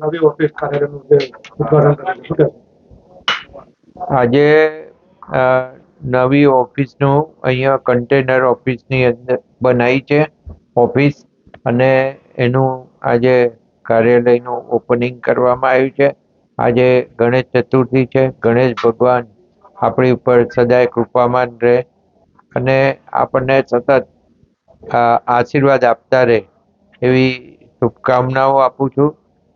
નવી ઓફિસ કાર્યાલયનું જે ઉદઘાટન આજે નવી ઓફિસનું અહીંયા કન્ટેનર ઓફિસની અંદર બનાવી છે, ઓફિસ અને એનું આજે કાર્યાલયનું ઓપનિંગ કરવામાં આવ્યું છે. આજે ગણેશ ચતુર્થી છે, ગણેશ ભગવાન આપણી ઉપર સદાય કૃપામાન રહે અને આપણને સતત આશીર્વાદ આપતા રહે એવી શુભકામનાઓ આપું છું.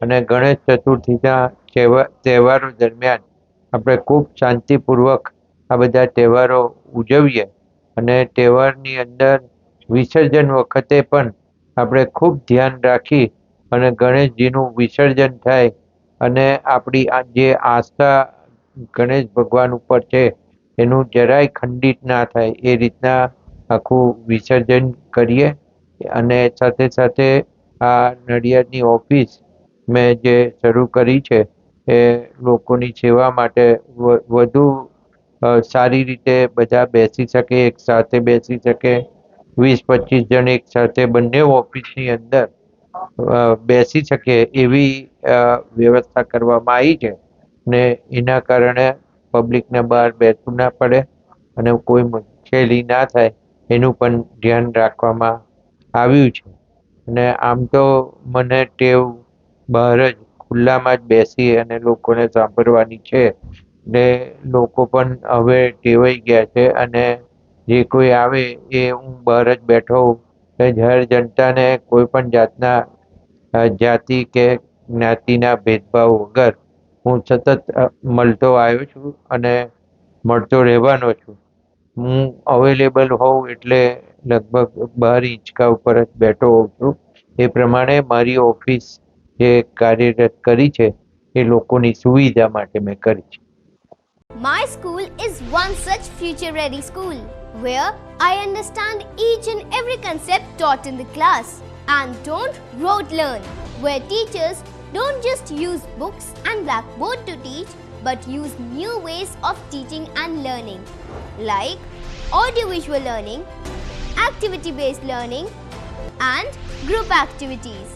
અને ગણેશ ચતુર્થીના તહેવાર તહેવારો દરમિયાન આપણે ખૂબ શાંતિપૂર્વક આ બધા તહેવારો ઉજવીએ અને તહેવારની અંદર વિસર્જન વખતે પણ આપણે ખૂબ ધ્યાન રાખી અને ગણેશજીનું વિસર્જન થાય અને આપણી આ જે આસ્થા ગણેશ ભગવાન ઉપર છે, એનું જરાય ખંડિત ના થાય, એ રીતના આખું વિસર્જન કરીએ અને સાથે સાથે આ નડિયાદની ઓફિસ મેં જે શરૂ કરી છે, એ લોકોની સેવા માટે વધુ સારી રીતે બધા બેસી શકે, એક સાથે બેસી શકે. વીસ, પચીસ જણ એક સાથે બંને ઓફિસની અંદર બેસી શકે એવી વ્યવસ્થા કરવામાં આવી છે. ને એના કારણે પબ્લિકને બહાર બેસવું ના પડે અને કોઈ મુશ્કેલી ના થાય, એનું પણ ધ્યાન રાખવામાં આવ્યું છે. અને આમ તો મને ટેવ બહાર જ ખુલ્લામાં જ બેસી અને લોકોને સાંભળવાની છે ને લોકો પણ હવે ટેવાઈ ગયા છે અને જે કોઈ આવે એ હું બહાર જ બેઠો તો જાહેર જનતાને કોઈ પણ જાતના જાતિ કે જ્ઞાતિના ભેદભાવ વગર હું સતત મળતો આવ્યો છું અને મળતો રહેવાનો છું. હું અવેલેબલ હોઉં એટલે લગભગ બાર ઇંચકા ઉપર જ બેઠો હોઉં છું. એ પ્રમાણે મારી ઓફિસ જે કાર્યરત કરી છે એ લોકોની સુવિધા માટે મેં કરી છે My school is one such future ready school where I understand each and every concept taught in the class and don't rote learn, where teachers don't just use books and blackboard to teach but use new ways of teaching and learning like audiovisual learning, activity based learning, and group activities,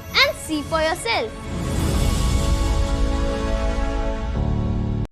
see for yourself.